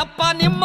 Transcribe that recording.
ಏನಪ್ಪ ನಿಮ್ಮ